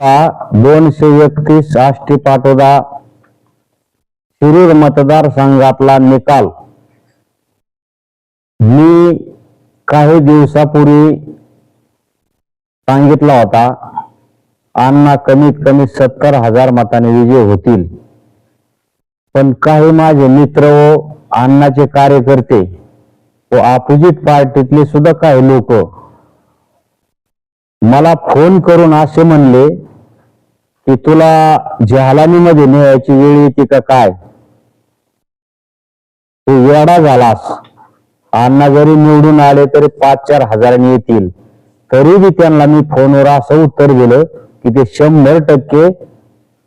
हा दोनशे एकतीस आष्टी पाटोदा शिरूर मतदारसंघातला निकाल. मी काही दिवसापूर्वी सांगितला होता अण्णा कमीत कमी सत्तर हजार मताने विजय होतील. पण काही माझे मित्र व अण्णाचे कार्यकर्ते व ऑपोजिट पार्टीतले सुद्धा काही लोक मला फोन करून असे म्हणले की तुला जहालामीमध्ये न्यायची वेळ येते का काय? तू वेडा झालास. अण्णा जरी निवडून आले तरी पाच चार हजारांनी येतील. तरी बी त्यांना मी फोनवर असं उत्तर दिलं की ते शंभर टक्के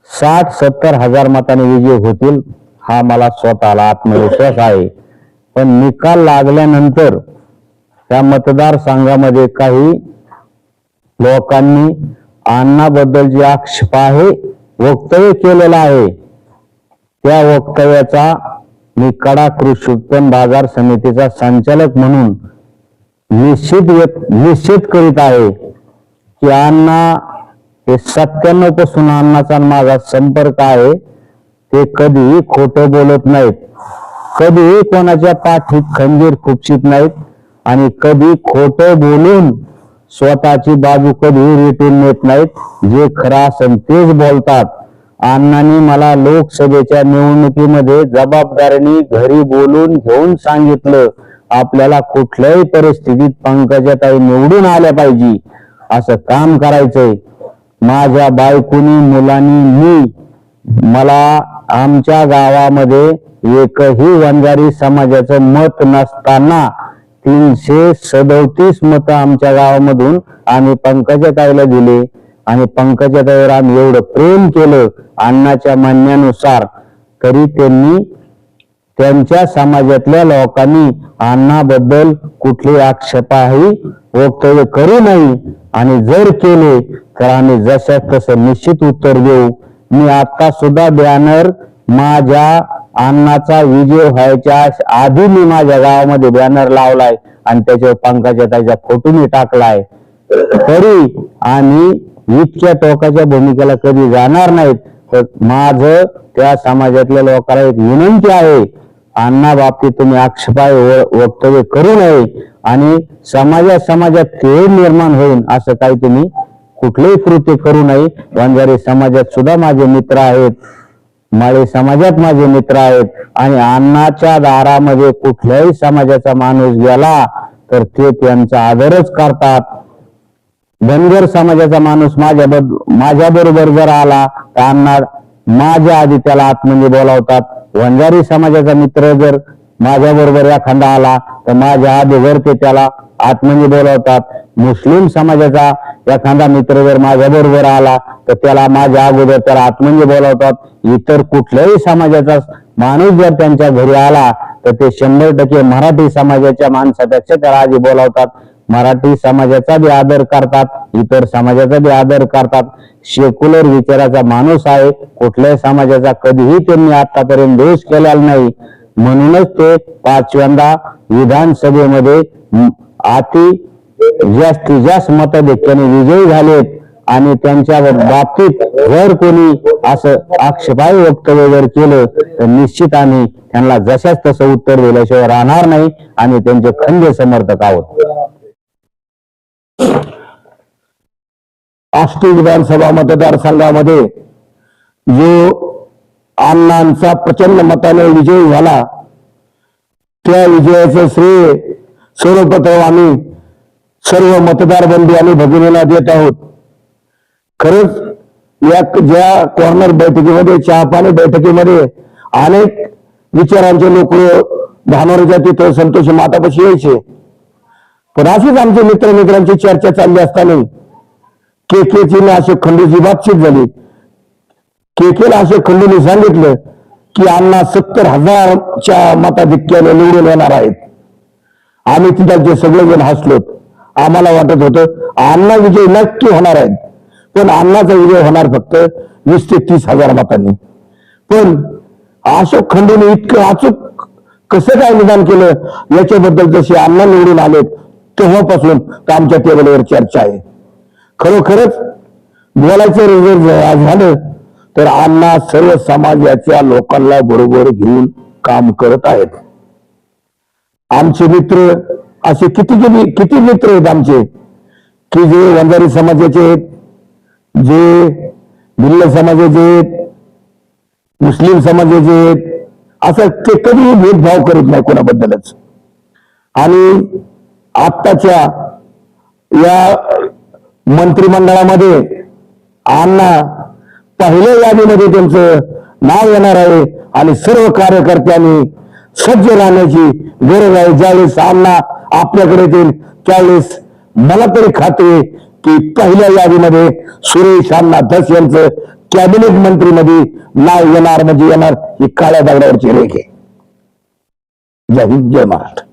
साठ सत्तर हजार मताने विजय होतील हा मला स्वतःला आत्मविश्वास आहे. पण निकाल लागल्यानंतर त्या मतदारसंघामध्ये काही लोकांनी अण्णाबद्दल जे आक्षेप आहे वक्तव्य केलेलं आहे त्या वक्तव्याचा मी कडा कृषी उत्पन्न बाजार समितीचा संचालक म्हणून निश्चित व्यक्त- निश्चित करीत आहे की अण्णा हे सत्त्याण्णवपासून अण्णाचा माझा संपर्क आहे ते कधीही खोटं बोलत नाहीत. कधीही कोणाच्या पाठीत खंजीर खुपशीत नाहीत आणि कधी खोटं बोलून स्वतःची बाजू कधीही रेटून नेत नाहीत जे खरं असेल तेच बोलतात. अण्णांनी मला लोकसभेच्या निवडणुकीमध्ये जबाबदारीने घरी बोलून घेऊन सांगितलं आपल्याला कुठल्याही परिस्थितीत पंकजाताई निवडून आल्या पाहिजे असं काम करायचंय. माझ्या बायकोनी मुलांनी मी मला आमच्या गावामध्ये एकही वंजारी समाजाचं मत नसताना तीनशे सदोतीस मत आमच्या गावामधून आम्ही पंकजा ताईला दिले. आणि पंकजा ताईवर आम्ही एवढं प्रेम केलं अण्णाच्या म्हणण्यानुसार तरी त्यांनी त्यांच्या समाजातल्या लोकांनी अण्णाबद्दल कुठली आक्षेपाही वक्तव्य करू नये. आणि जर केले तर आम्ही जशा तसं निश्चित उत्तर देऊ. मी आता सुद्धा बॅनर माझ्या अण्णाचा विजय व्हायच्या आधी मी माझ्या गावामध्ये बॅनर लावलाय आणि त्याच्यावर पंकजा त्याच्या फोटो मी टाकलाय. तरी आम्ही इतक्या टोकाच्या भूमिकेला कधी जाणार नाहीत. तर त्या समाजातल्या लोकांना एक विनंती आहे. अण्णा बाबतीत तुम्ही आक्षेपाय वक्तव्य करू नये आणि समाजात समाजात तेढ निर्माण होईल असं काही तुम्ही कुठलेही कृत्य करू नये. वंजारी समाजात सुद्धा माझे मित्र आहेत माळी समाजात माझे मित्र आहेत. आणि अण्णाच्या दारामध्ये कुठल्याही समाजाचा माणूस गेला तर ते त्यांचा आदरच करतात. धनगर समाजाचा माणूस माझ्या माझ्या बरोबर जर आला तर अण्णा माझ्या आधी त्याला आतमध्ये बोलावतात. वंजारी समाजाचा मित्र जर माझ्या बरोबर एखादा आला तर माझ्या आधी जर ते त्याला आतमध्ये बोलावतात. मुस्लिम समाजाचा एखादा मित्र जर माझ्या बरोबर आला तर त्याला माझ्या अगोदर त्याला आतमध्ये बोलावतात. इतर कुठल्याही समाजाचा माणूस जर त्यांच्या घरी आला तर ते शंभर टक्के मराठी समाजाच्या माणसापेक्षा त्याला आधी बोलावतात. मराठी समाजाचा बी आदर करतात इतर समाजाचा बी आदर करतात. सेक्युलर विचाराचा माणूस आहे कुठल्याही समाजाचा कधीही त्यांनी आतापर्यंत दोष केलेला नाही. म्हणूनच ते पाचव्यांदा विधानसभेमध्ये अति जास्तीत जास्त मताधिक्याने विजयी झालेत आणि त्यांच्या बाबतीत जर कोणी असं आक्षेपाई वक्तव्य जर केलं तर निश्चित आम्ही त्यांना जशाच तसं उत्तर दिल्याशिवाय राहणार नाही आणि त्यांचे खंदे समर्थक आहोत. आष्टी विधानसभा मतदारसंघामध्ये जो अण्णांचा प्रचंड मताने विजय झाला त्या विजयाचं श्रेय सर्वप्रथम आम्ही सर्व मतदार बंदी आम्ही भगिनीला देत आहोत. खरंच या ज्या कॉर्नर बैठकीमध्ये चहापाणी बैठकीमध्ये अनेक विचारांचे लोक धानोरच्या तिथं संतोष मातापाशी यायचे. पण अशीच आमच्या मित्र मित्रांची चर्चा चालली असताना के केची अशोक खंडूची बातचीत झाली. के केला अशोक खंडूने सांगितलं की अण्णा सत्तर हजारच्या मताधिक्याने निवडून येणार आहेत. आम्ही तिथं सगळेजण हसलोत. आम्हाला वाटत होतं अण्णा विजय नक्की होणार आहेत. पण अण्णाचा विजय होणार फक्त वीस ते तीस हजार मतांनी. पण अशोक खंडेने इतकं अचूक कसं काय निदान केलं? याच्याबद्दल जसे अण्णा निवडून आलेत तेव्हापासून आमच्या टेबलवर चर्चा आहे. खरोखरच बोलायचं जर झालं तर अण्णा सर्व समाजाच्या लोकांना बरोबर घेऊन काम करत आहेत. आमचे मित्र असे किती किती किती मित्र आहेत आमचे की जे वंजारी समाजाचे आहेत जे भिल्ल समाजाचे आहेत मुस्लिम समाजाचे आहेत असं ते कधीही भेदभाव करत नाही कोणाबद्दलच. आणि आत्ताच्या या मंत्रिमंडळामध्ये अण्णा पहिल्या यादीमध्ये त्यांचं नाव येणार आहे आणि सर्व कार्यकर्त्यांनी सज्ज राहण्याची गरज आहे. ज्यावेळेस अण्णा आपल्याकडे येतील त्यावेळेस मला तरी खात्री की पहिल्या यादीमध्ये सुरेश अण्णा धस यांचं कॅबिनेट मंत्रीमध्ये नाव येणार म्हणजे येणार ही काळ्या दगडावरची रेख आहे. जय हिंद जय महाराष्ट्र.